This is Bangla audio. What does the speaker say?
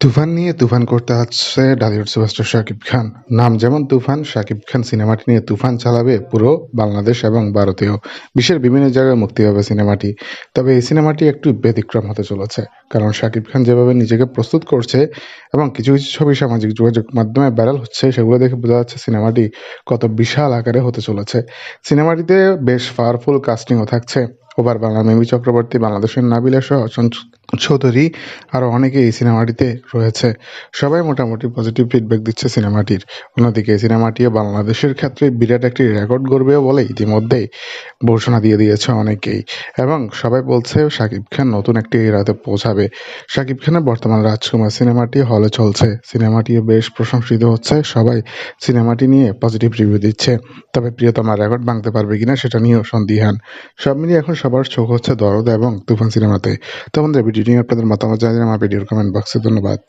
তুফান নিয়ে তুফান করতে আসছে ডালিউড সুপারস্টার শাকিব খান। নাম যেমন তুফান, শাকিব খান সিনেমাটি নিয়ে তুফান চালাবে পুরো বাংলাদেশ এবং ভারতীয়। বিশ্বের বিভিন্ন জায়গায় মুক্তি পাবে সিনেমাটি। তবে এই সিনেমাটি একটু ব্যতিক্রম হতে চলেছে। কারণ শাকিব খান যেভাবে নিজেকে প্রস্তুত করছে এবং কিছু কিছু ছবি সামাজিক যোগাযোগ মাধ্যমে ভাইরাল হচ্ছে, সেগুলো দেখে বোঝা যাচ্ছে সিনেমাটি কত বিশাল আকারে হতে চলেছে। সিনেমাটিতে বেশ পাওয়ারফুল কাস্টিংও থাকছে। ওভার বাংলা মিমি চক্রবর্তী, বাংলাদেশের নাবিলা সহ চৌধুরী আরও অনেকে এই সিনেমাটিতে রয়েছে। সবাই মোটামুটি পজিটিভ ফিডব্যাক দিচ্ছে সিনেমাটির। অন্যদিকে এই সিনেমাটিও বাংলাদেশের ক্ষেত্রে বিরাট একটি রেকর্ড গড়বেও বলে ইতিমধ্যেই ঘোষণা দিয়ে দিয়েছে অনেকেই। এবং সবাই বলছে শাকিব খান নতুন একটি এরাতে পৌঁছাবে। শাকিব খানের বর্তমান রাজকুমার সিনেমাটি হলে চলছে। সিনেমাটিও বেশ প্রশংসিত হচ্ছে। সবাই সিনেমাটি নিয়ে পজিটিভ রিভিউ দিচ্ছে। তবে প্রিয়তমা রেকর্ড ভাঙতে পারবে কিনা সেটা নিয়েও সন্দিহান। সব মিলিয়ে এখন সবার চোখ হচ্ছে দরদ এবং তুফান সিনেমাতে। তো আমাদের ভিডিও নিয়ে আপনাদের মতামত জানিয়ে আমার ভিডিওর কমেন্ট বক্সে ধন্যবাদ।